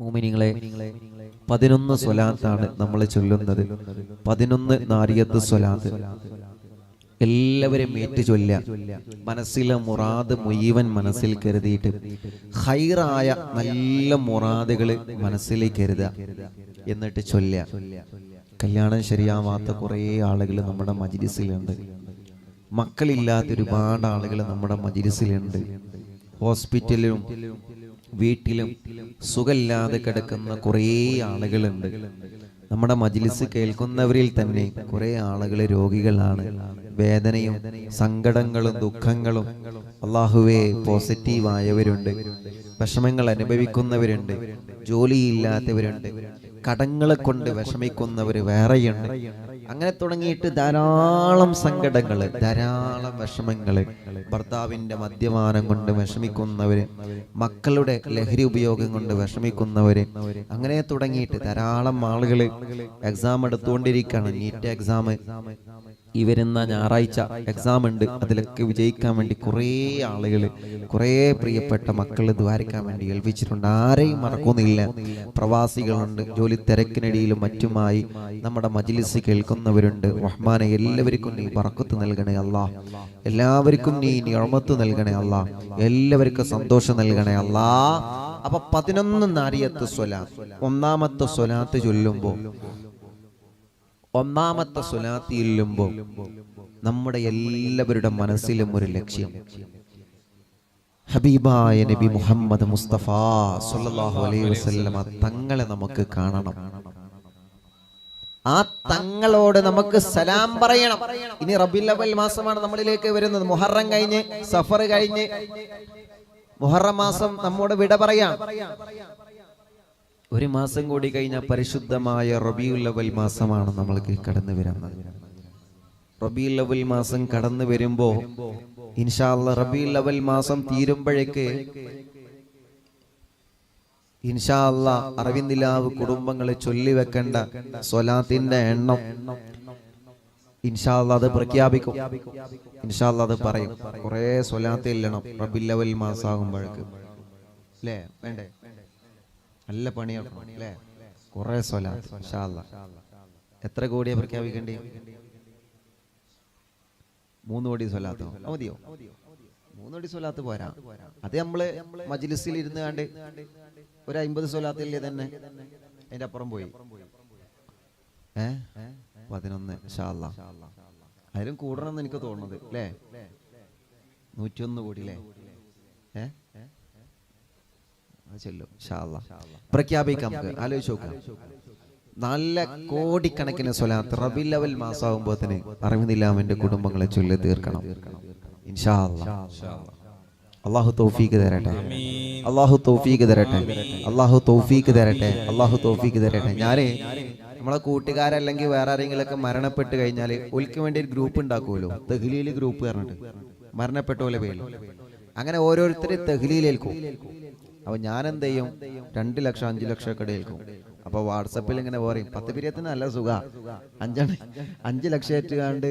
മോമിനിങ്ങളെ പതിനൊന്ന് സ്വലാത്താണ് നമ്മൾ ചൊല്ലുന്നത്. പതിനൊന്ന് നാരിയത്ത് സ്വലാത്ത്. എല്ലാവരും ഏറ്റു ചൊല്ല മനസ്സിലെ മുറാദ് മുഴുവൻ മനസ്സിൽ കരുതിയിട്ട് ഹൈറായ നല്ല മുറാദുകൾ മനസ്സിലേക്ക് കരുതുക. എന്നിട്ട് ചൊല്ല കല്യാണം ശരിയാവാത്ത കുറേ ആളുകൾ നമ്മുടെ മജിലിസിലുണ്ട്. മക്കളില്ലാത്ത ഒരുപാട് ആളുകൾ നമ്മുടെ മജിലിസിലുണ്ട്. ഹോസ്പിറ്റലിലും വീട്ടിലും സുഖമില്ലാതെ കിടക്കുന്ന കുറേ ആളുകളുണ്ട്. നമ്മുടെ മജിലിസ് കേൾക്കുന്നവരിൽ തന്നെ കുറെ ആളുകൾ രോഗികളാണ്. വേദനയും സങ്കടങ്ങളും ദുഃഖങ്ങളും അള്ളാഹുവെ പോസിറ്റീവായവരുണ്ട്. വിഷമങ്ങൾ അനുഭവിക്കുന്നവരുണ്ട്. ജോലിയില്ലാത്തവരുണ്ട്. കടങ്ങളെ കൊണ്ട് വിഷമിക്കുന്നവർ വേറെയുണ്ട്. അങ്ങനെ തുടങ്ങിയിട്ട് ധാരാളം സങ്കടങ്ങൾ ധാരാളം വിഷമങ്ങൾ ഭർത്താവിന്റെ മദ്യപാനം കൊണ്ട് വിഷമിക്കുന്നവര് മക്കളുടെ ലഹരി ഉപയോഗം കൊണ്ട് വിഷമിക്കുന്നവര്. അങ്ങനെ തുടങ്ങിയിട്ട് ധാരാളം ആളുകൾ എക്സാം എടുത്തുകൊണ്ടിരിക്കുകയാണ്. നീറ്റ് എക്സാം ഈ വരുന്ന ഞായറാഴ്ച എക്സാം ഉണ്ട്. അതിലൊക്കെ വിജയിക്കാൻ വേണ്ടി കുറേ ആളുകൾ കുറേ പ്രിയപ്പെട്ട മക്കൾ ദ്വാരിക്കാൻ വേണ്ടി ഏൽപ്പിച്ചിട്ടുണ്ട്. ആരെയും മറക്കുന്നില്ല. പ്രവാസികളുണ്ട് ജോലി തിരക്കിനിടയിലും മറ്റുമായി നമ്മുടെ മജിലിസ് കേൾക്കുന്നവരുണ്ട്. റഹ്മാനെ എല്ലാവർക്കും നീ പറക്കത്ത് നൽകണേ അല്ലാ. എല്ലാവർക്കും നീ നിഴമത്ത് നൽകണേ അല്ലാ. എല്ലാവർക്കും സന്തോഷം നൽകണേ അല്ലാ. അപ്പൊ പതിനൊന്ന് നാരിയത്ത് സ്വലാത്ത് ഒന്നാമത്തെ സ്വലാത്ത് ചൊല്ലുമ്പോൾ ഒന്നാമത്തെ സ്വലാത്തി ഇല്ലുമ്പോൾ നമ്മുടെ എല്ലാവരുടെ മനസ്സിലും ഒരു ലക്ഷ്യം. ഹബീബായ നബി മുഹമ്മദ് മുസ്തഫ സല്ലല്ലാഹു അലൈഹി വസല്ലമ തങ്ങളെ നമുക്ക് കാണണം. ആ തങ്ങളോട് നമുക്ക് സലാം പറയണം. ഇനി റബിൽ അവൽ മാസമാണ് നമ്മളിലേക്ക് വരുന്നത്. മുഹറം കഴിഞ്ഞ് സഫർ കഴിഞ്ഞ് മുഹറം മാസം നമ്മോട് വിട പറയാം. ഒരു മാസം കൂടി കഴിഞ്ഞ പരിശുദ്ധമായ റബിയുൽ അവൽ മാസമാണ് നമ്മൾക്ക് കടന്നു വരുന്നത്. റബിയുൽ അവൽ മാസം കടന്നു വരുമ്പോ ഇൻഷാല്ല റബിയുൽ അവൽ മാസം തീരുമ്പോഴേക്ക് ഇൻഷാല്ല അറിവിന്ദിലാവ് കുടുംബങ്ങളെ ചൊല്ലിവെക്കേണ്ട സ്വലാത്തിന്റെ എണ്ണം ഇൻഷാല്ല അത് പ്രഖ്യാപിക്കും. ഇൻഷാല്ല അത് പറയും. കുറെ സ്വലാത്ത് ഇല്ലണം റബിൽ അവൽ മാസാകുമ്പോഴേക്ക്. അല്ലേ? വേണ്ടേ? നല്ല പണിയാണ് അല്ലേ? കുറെ ഇൻഷാല്ല എത്ര കോടിയാ പ്രഖ്യാപിക്കേണ്ടി? മൂന്ന് കോടി സ്വലാത്തോ? മതിയോ? മൂന്ന് കോടി സ്വലാത്ത് പോരാ. അത് നമ്മൾ മജ്ലിസിൽ ഇരുന്ന് കണ്ട് ഒരു അമ്പത് സ്വലാത്തില്ലേ തന്നെ? അതിന്റെ അപ്പുറം പോയി. ഏ? പതിനൊന്ന് അതിലും കൂടണമെന്ന് എനിക്ക് തോന്നുന്നത് അല്ലേ? നൂറ്റിയൊന്ന് കോടി അല്ലേ? ഏഹ് ചെല്ലും പ്രഖ്യാപിക്കാം നമുക്ക്. ആലോചിച്ച് നോക്കാം. നല്ല കോടിക്കണക്കിന് സ്വലാത്ത് റബി ലെവൽ മാസമാകുമ്പോത്തിന് അറിവിന്നില്ലാമന്റെ കുടുംബങ്ങളെ ചൊല്ലി തീർക്കണം. ഇൻഷാ അള്ളാഹു തോഫീക്ക് തരട്ടെ. അള്ളാഹു തോഫീക്ക് തരട്ടെ. അള്ളാഹു തോഫീക്ക് തരട്ടെ. അള്ളാഹു തോഫീക്ക് തരട്ടെ. ഞാൻ നമ്മളെ കൂട്ടുകാരല്ലെങ്കിൽ വേറെ ആരെങ്കിലൊക്കെ മരണപ്പെട്ട് കഴിഞ്ഞാൽ ഒലിക്ക് വേണ്ടി ഒരു ഗ്രൂപ്പ് ഉണ്ടാക്കുമല്ലോ. തെഹ്ലീൽ ഗ്രൂപ്പ് പറഞ്ഞിട്ട്. മരണപ്പെട്ട പോലെ പേരിൽ അങ്ങനെ ഓരോരുത്തരെ തെഹ്ലീലേൽക്കും. അപ്പൊ ഞാൻ എന്ത് ചെയ്യും രണ്ട് ലക്ഷം അഞ്ചു ലക്ഷം ഒക്കെ ഏൽക്കും അപ്പൊ വാട്സപ്പിൽ ഇങ്ങനെ പറയും പത്ത് പിരിയത്തിന് നല്ല സുഖ. അഞ്ചാണ് അഞ്ചു ലക്ഷം ഏറ്റുകാണ്ട്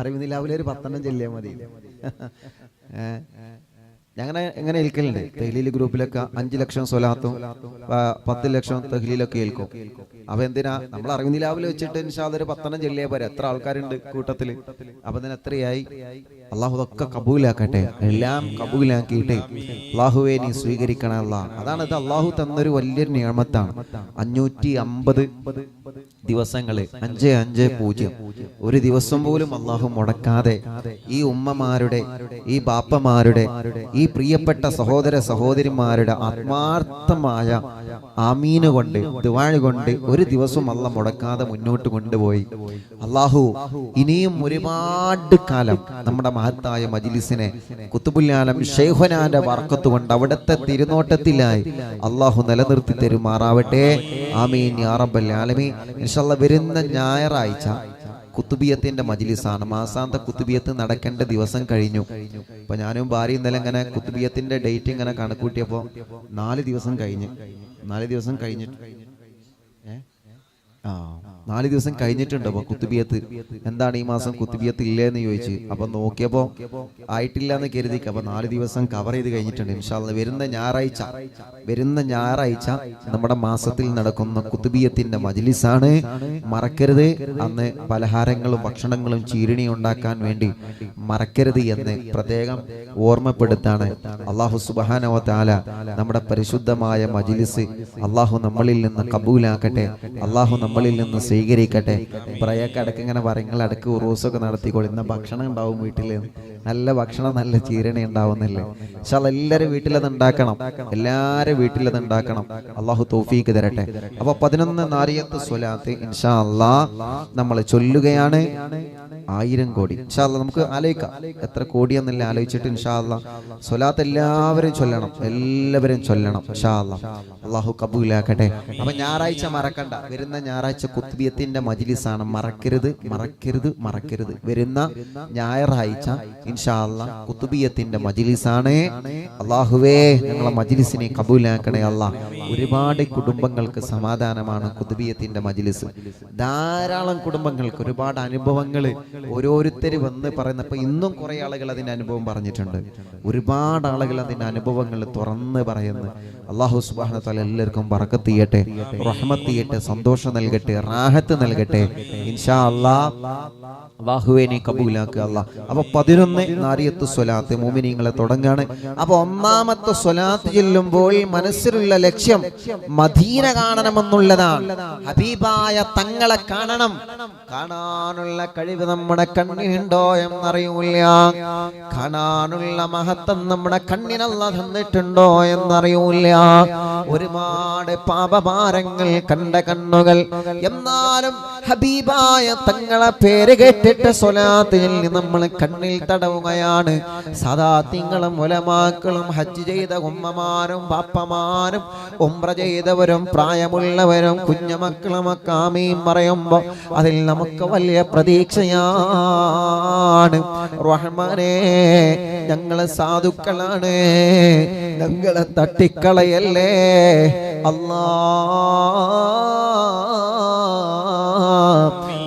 അറിവിനിലാവിലെ ഒരു പത്തെണ്ണം ചെല്ലിയാൽ മതി. ഞങ്ങനെ എങ്ങനെ ഏൽക്കലുണ്ട്. തെഹ്ലീൽ ഗ്രൂപ്പിലൊക്കെ അഞ്ചു ലക്ഷം സ്വലാത്തും പത്ത് ലക്ഷം തെഹ്ലീലൊക്കെ ഏൽക്കും. അപ്പൊ എന്തിനാ? നമ്മൾ അറിവിനിലാവിൽ വെച്ചിട്ട് ഇൻഷാൽ ഒരു പത്തെണ്ണം ചെല്ലിയാൽ പോരെ. എത്ര ആൾക്കാരുണ്ട് കൂട്ടത്തിൽ. അപ്പൊ ഇതിന് എത്രയായി? അള്ളാഹു ഇതൊക്കെ കബൂലാക്കട്ടെ. എല്ലാം കബൂലാക്കിയിട്ട് അള്ളാഹുവെ നീ സ്വീകരിക്കണമല്ല അതാണ് ഇത് അള്ളാഹു തന്നൊരു വലിയൊരു നിയമത്താണ്. അഞ്ഞൂറ്റി അമ്പത് ദിവസങ്ങൾ. അഞ്ച് അഞ്ച് പൂജ്യം. ഒരു ദിവസം പോലും അള്ളാഹു മുടക്കാതെ ഈ ഉമ്മമാരുടെ ഈ ബാപ്പമാരുടെ ഈ പ്രിയപ്പെട്ട സഹോദര സഹോദരിമാരുടെ ആത്മാർത്ഥമായ ആമീന് കൊണ്ട് ദുവാഴ് കൊണ്ട് ഒരു ദിവസം അല്ല മുടക്കാതെ മുന്നോട്ട് കൊണ്ടുപോയി. അള്ളാഹു ഇനിയും ഒരുപാട് കാലം നമ്മുടെ മഹത്തായ മജിലിസിനെ കുത്തുബുല്ലാലം ഷെയ്ഹുനാന്റെ വർക്കത്ത് കൊണ്ട് അവിടുത്തെ തിരുനോട്ടത്തിലായി അള്ളാഹു നിലനിർത്തി തരുമാറാവട്ടെ. ആമീൻ യാ റബ്ബൽ ആലമീൻ. വരുന്ന ഞായറാഴ്ച കുത്തുബിയത്തിന്റെ മജിലിസാണ്. മാസാന്ത കുത്തുബിയത്ത് നടക്കേണ്ട ദിവസം കഴിഞ്ഞു. അപ്പൊ ഞാനും ഭാര്യ ഇന്നലെ ഇങ്ങനെ കുത്തുബിയത്തിന്റെ ഡേറ്റ് ഇങ്ങനെ കണക്കൂട്ടിയപ്പോ നാല് ദിവസം കഴിഞ്ഞ്. നാല് ദിവസം കഴിഞ്ഞിട്ട്? ആ. നാല് ദിവസം കഴിഞ്ഞിട്ടുണ്ട് അപ്പൊ കുത്തുബിയത്ത്. എന്താണ് ഈ മാസം കുത്തുബിയത്ത് ഇല്ലേന്ന് ചോദിച്ച്. അപ്പൊ നോക്കിയപ്പോ ആയിട്ടില്ല എന്ന് കരുതി. അപ്പൊ നാല് ദിവസം കവർ ചെയ്ത് കഴിഞ്ഞിട്ടുണ്ട്. ഇൻഷാല്ല വരുന്ന ഞായറാഴ്ച വരുന്ന ഞായറാഴ്ച നമ്മുടെ മാസത്തിൽ നടക്കുന്ന കുത്തുബിയത്തിന്റെ മജിലിസാണ്. മറക്കരുത്. അന്ന് പലഹാരങ്ങളും ഭക്ഷണങ്ങളും ചീരണി ഉണ്ടാക്കാൻ വേണ്ടി മറക്കരുത് എന്ന് പ്രത്യേകം ഓർമ്മപ്പെടുത്താണ് അള്ളാഹു സുബാനവ താല നമ്മുടെ പരിശുദ്ധമായ മജിലിസ്. അള്ളാഹു നമ്മളിൽ നിന്ന് കബൂലാക്കട്ടെ. അള്ളാഹു നമ്മളിൽ നിന്ന് സ്വീകരിക്കട്ടെ. പ്രയൊക്കെ അടക്കം ഇങ്ങനെ പറയങ്ങൾ അടക്ക് ഉറൂസൊക്കെ നടത്തിക്കോളും. ഇന്ന ഭക്ഷണം ഉണ്ടാവും വീട്ടിൽ നല്ല ഭക്ഷണം നല്ല ചീരണി ഉണ്ടാവുന്നില്ലേ? പക്ഷെ എല്ലാവരും വീട്ടിലത് ഉണ്ടാക്കണം. എല്ലാവരും വീട്ടിലത് ഉണ്ടാക്കണം. അള്ളാഹു തോഫീക്ക് തരട്ടെ. അപ്പൊ പതിനൊന്ന് നാരിയത്ത് സ്വലാത്ത് ഇൻഷാ അള്ളാ നമ്മൾ ചൊല്ലുകയാണ്. ആയിരം കോടി. ഇൻഷാ അള്ളാ നമുക്ക് ആലോചിക്കാം. എത്ര കോടിയെന്നല്ല ആലോചിച്ചിട്ട് ഇൻഷാ അള്ളാ സ്വലാത്ത് എല്ലാവരും ചൊല്ലണം. എല്ലാവരും ചൊല്ലണം ഇൻഷാ അള്ളാ അള്ളാഹു കബൂലാക്കട്ടെ. അപ്പൊ ഞായറാഴ്ച മറക്കണ്ട. വരുന്ന ഞായറാഴ്ച കുത്തുബിയത്തിന്റെ മജിലിസാണ്. മറക്കരുത് മറക്കരുത് മറക്കരുത്. വരുന്ന ഞായറാഴ്ച ഇൻഷാ അള്ളാ കുത്തുബിയത്തിന്റെ മജിലിസാണ്. അള്ളാഹുവേ ഞങ്ങളെ മജിലിസിനെ കബൂലാക്കണേ അല്ല. ഒരുപാട് കുടുംബങ്ങൾക്ക് സമാധാനമാണ് കുത്തുബിയത്തിന്റെ മജിലിസ്. ധാരാളം കുടുംബങ്ങൾക്ക് ഒരുപാട് അനുഭവങ്ങൾ ഓരോരുത്തർ വന്ന് പറയുന്ന ഇപ്പൊ ഇന്നും കുറെ ആളുകൾ അതിന്റെ അനുഭവം പറഞ്ഞിട്ടുണ്ട്. ഒരുപാട് ആളുകൾ അതിന്റെ അനുഭവങ്ങൾ തുറന്ന് പറയുന്നു. അള്ളാഹു താല എല്ലാവർക്കും വറക്കത്ത് ചെയ്യട്ടെ റഹ്മത്ത് ചെയ്യട്ടെ സന്തോഷം നൽകട്ടെ റാഹത്ത് നൽകട്ടെ. ഇൻഷാ അല്ലാ അള്ളാഹുവെ നീ കബൂലാക്കുക അല്ല. അപ്പൊ പതിനൊന്ന് നാരിയത്ത് സ്വലാത്ത് മോമിനിങ്ങളെ തുടങ്ങാണ്. അപ്പൊ ഒന്നാമത്തെ സ്വലാത്ത് ചെല്ലുമ്പോൾ മനസ്സിലുള്ള ലക്ഷ്യം മദീന കാണണമെന്നുള്ളതാണ്. ഹബീബായ തങ്ങളെ കാണണം. കാണാനുള്ള കഴിവ് നമ്മുടെ കണ്ണിനുണ്ടോ എന്നറിയൂല കാണാനുള്ള മഹത്വം നമ്മുടെ കണ്ണിനല്ല തന്നിട്ടുണ്ടോ എന്നറിയൂല ഒരുപാട് പാപമാരങ്ങൾ കണ്ട കണ്ണുകൾ. എന്നാലും ഹബീബായ തങ്ങളെ പേര് കേട്ടിട്ട് സ്വലാത്തിൽ നമ്മൾ കണ്ണിൽ തടവുകയാണ്. സദാ തിങ്ങളും മുലമാക്കളും ഹജ്ജ് ചെയ്ത ഉമ്മമാരും പാപ്പമാരും ഉമ്ര ചെയ്തവരും പ്രായമുള്ളവരും കുഞ്ഞുമക്കളും ഒക്കെ ആമീൻ പറയുമ്പോ അതിൽ നമുക്ക് വലിയ പ്രതീക്ഷയാണ്. റഹ്മാനെ ഞങ്ങൾ സാധുക്കളാണ്. ഞങ്ങളെ തട്ടിക്കളയല്ലേ അല്ലാ.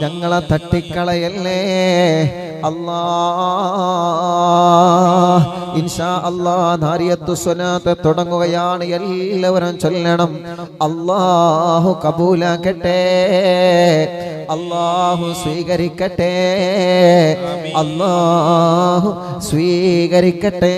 ഞങ്ങളെ തട്ടിക്കളയല്ലേ? അല്ലാ. ഇൻഷാ അല്ലാ നാരിയത്തു സ്വനാത്ത് തുടങ്ങുകയാണ് എല്ലാവരും ചൊല്ലണം. അല്ലാഹു കബൂലാക്കട്ടെ. അല്ലാഹു സ്വീകരിക്കട്ടെ. അല്ലാഹു സ്വീകരിക്കട്ടെ.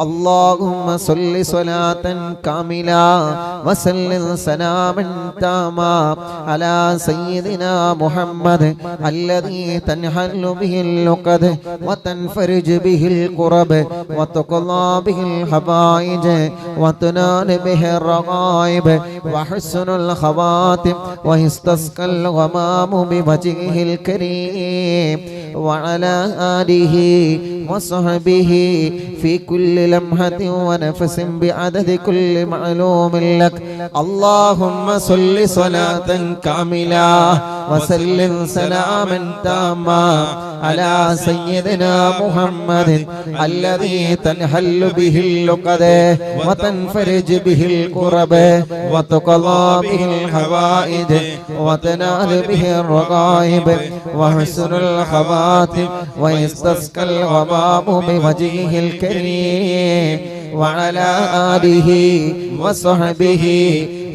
اللهم صل صلاة كاملة وسلم سلاما تاما على سيدنا محمد الذي تنحل به اللقد وتنفرج به الكرب وتقضى به الحبائج وتنال به الرغائب وحسن الخواتم ويستسقى الغمام بوجهه الكريم وعلى آله وصحبه في كل لمحة ونفس بعدد كل معلوم لك اللهم صل صلاة كاملة وسلم سلاما تاما على سيدنا محمد الذي تنحل به اللقد وتنفرج به الكرب وتقضى به الحوائج وتنال به الرغائب وحسن الخواتم ويستسقى الغمام بوجهه الكريم وعلى آله وصحبه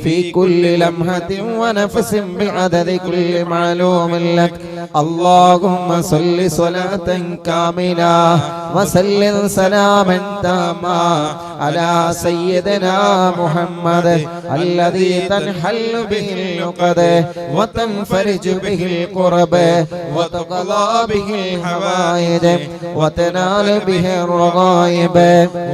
في كل لمحة ونفس بعدد كل معلوم لك اللهم صل صلاة كاملة وسلم سلاما تاما على سيدنا محمد الذي تنحل به اللقد وتنفرج به القرب وتقضى به الحوائج وتنال به الرغائب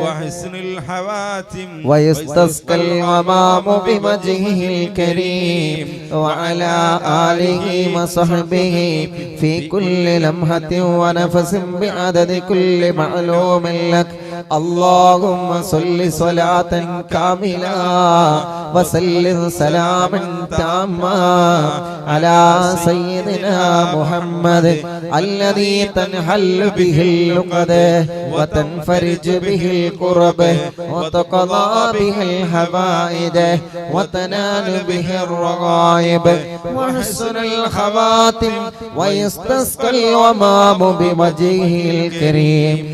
وحسن الحواتم ويستسقى الغمام بوجهه الكريم وعلى آله وصحبه في كل لمحة ونفس بعدد كل معلوم لك. اللهم صل صلاة كاملة وسلم سلاما تاما على سيدنا محمد الذي تنحل به اللقد وتنفرج به الكرب وتقضى به الحوائج وتنال به الرغائب وحسن الخواتم ويستسقى الغمام بوجهه الكريم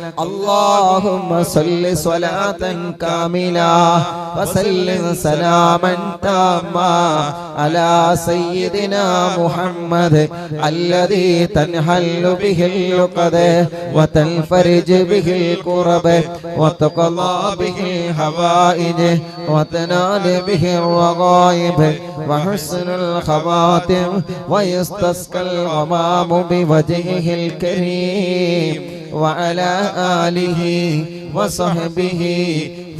اللهم صل صلاة كاملة وسلم سلاما تاما على سيدنا محمد الذي تنحل به اللقد وتنفرج به الكرب وتقضى به الحوائج وتنال به الرغائب وحسن الخواتم ويستسقى الغمام بوجهه الكريم وعلى آله وصحبه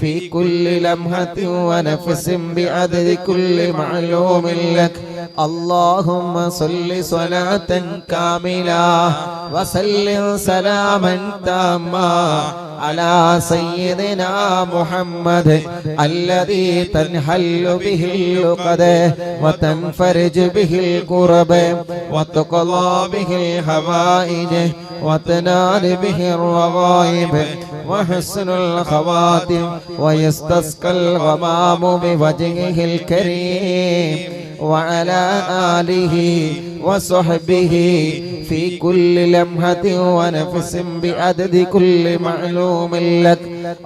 في كل لمحة ونفس بعدد كل معلوم لك. اللهم صل صلاة كاملة وسلم سلاما تاما. على سيدنا محمد الذي تنحل به اللقد وتنفرج به الكرب وتقضى به الحوائج وتنال به الرغائب وحسن الخواتم ويستسقى الغمام بوجهه الكريم وعلى آله وصحبه في كل لمحة ونفس بعدد كل معلوم لك.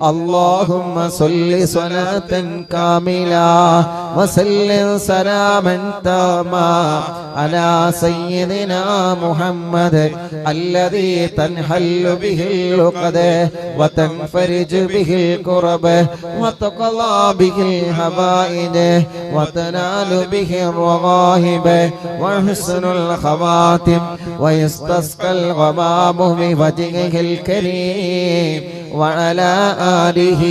اللهم صل صلاة كاملة وسلم سلاما تاما على سيدنا محمد الذي تنحل به اللقد وتنفرج به الكرب وتقضى به الحوائج وتنال به الرغائب وحسن الخواتم ويستسقى الغمام بوجهه الكريم. وعلى آله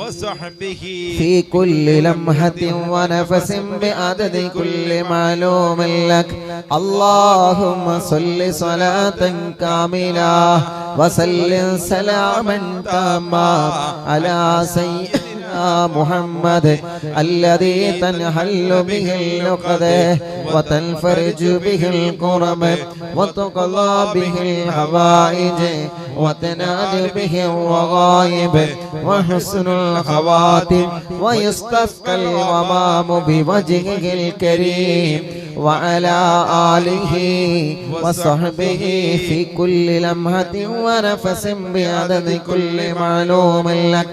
وصحبه في كل لمحة ونفس بعدد كل معلوم لك اللهم صل صلاة كاملة وسلم سلاما تاما على سيدنا محمد الذي تنحل به اللقد وتنفرج به الكرب وتقضى به الحوائج وتنال به الرغائب وحسن الخواتم ويستسقى الغمام بوجهه الكريم وعلى آله وصحبه في كل لمحة ونفس بعدد كل معلوم لك.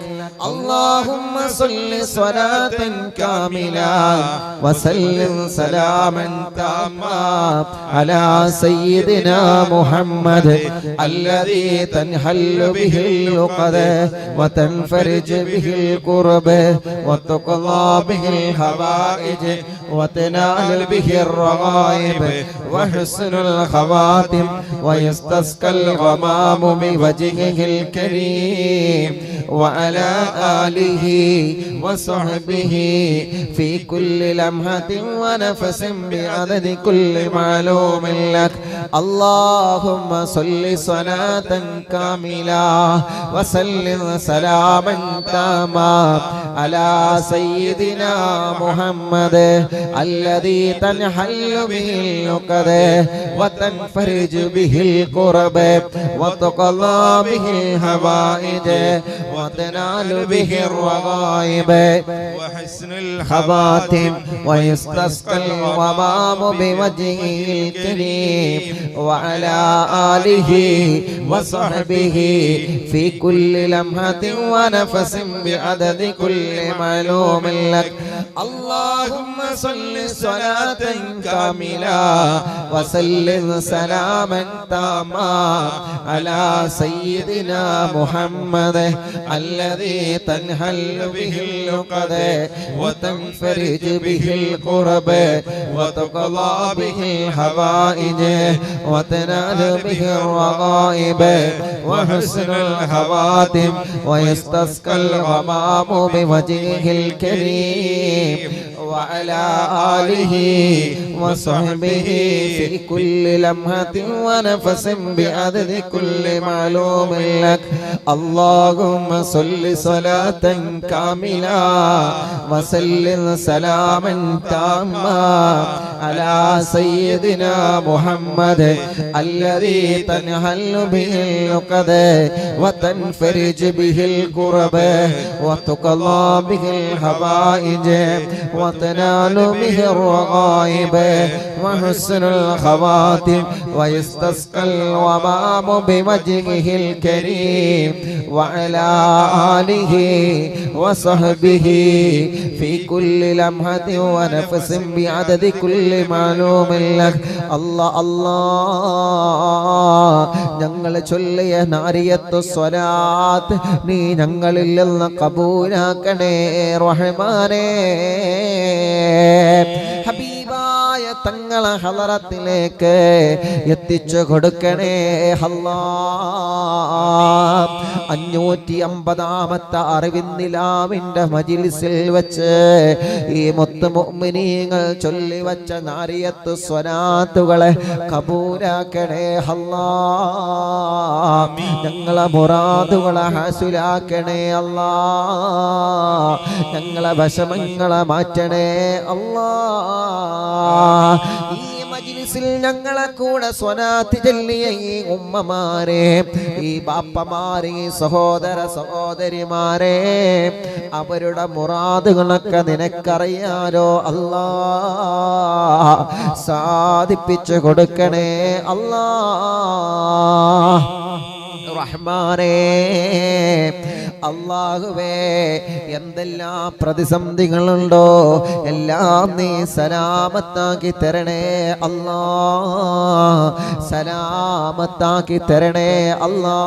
اللهم صل صلاة كاملة وسلم سلاما تاما على سيدنا محمد الذي تنحل به اللقد وتنفرج به الكرب وتقضى به الحوائج وتنال به الرغائب وحسن الخواتم ويستسقى الغمام بوجهه الكريم وعلى آله وصحبه في كل لمحة ونفس بعدد كل معلوم لك. اللهم صل صلاة كاملة وسلم سلاما تاما على سيدنا محمد الذي تنحل به اللقد وتنفرج به الكرب وتقضى به الحوائج وتنال به الرغائب وحسن خواتم الخواتم ويستسقى الغمام بوجهه الكريم. وعلى آله وصحبه في كل لمحة ونفس بعدد كل معلوم لك. اللهم صل صلاة كاملة وسلم سلاما تاما على سيدنا محمد الذي تنحل به اللقد وتنفرج به الكرب وتقضى به الحوائج وتنال به الرغائب وحسن الخواتم ويستسقى الغمام بوجهه الكريم. وعلى آله وصحبه في كل لمحة ونفس بعدد كل معلوم لك. اللهم صل صلاة كاملة وسلم سلاما تاما على سيدنا محمد الذي تنحل به العقد وتنفرج به الكرب وتقضى به الحوائج وتنال به الرغائب وحسن الخواتم ويستسقى الومام بوجهه الكريم وعلى آله وصحبه في كل لمحة ونفس بعدد كل معلوم لك الله الله ഞങ്ങൾ ചൊല്ലിയ നാരിയത്ത് സ്വലാത്ത് നീ ഞങ്ങളിൽ നിന്ന് കബൂലാക്കണേ റഹ്മാനേ ഹബീബായ തങ്ങളെ ഹലറത്തിലേക്ക് എത്തിച്ചു കൊടുക്കണേ ഹല്ല അഞ്ഞൂറ്റി അമ്പതാമത്തെ അറിവിന്ദിലാവിന്റെ മജിലിസിൽ വെച്ച് ഈ മൊത്ത മുഅ്മിനീങ്ങൾ ചൊല്ലി വച്ച നാരിയത്ത് സ്വനാത്തുകളെ കബൂലാക്കണേ ഹല്ല ഞങ്ങളെ മുറാദുകളെ ഹാസുലാക്കണേ അല്ല. ഞങ്ങളെ വിഷമങ്ങളെ മാറ്റണേ അല്ലാ. ഈ മജ്ലിസിൽ ഞങ്ങളെ കൂടെ സ്വനാത്ത് ചെല്ലിയ ഈ ഉമ്മമാരെ ഈ ബാപ്പമാരെ സഹോദര സഹോദരിമാരെ അവരുടെ മുറാദുകളൊക്കെ നിനക്കറിയാലോ? അല്ലാ സാധിപ്പിച്ചു കൊടുക്കണേ. അല്ലാ റഹ്മാനേ അള്ളാഹുവേ എന്തെല്ലാം പ്രതിസന്ധികളുണ്ടോ? എല്ലാം നീ സലാമത്താക്കി തരണേ അല്ലാ. സലാമത്താക്കി തരണേ അല്ലാ.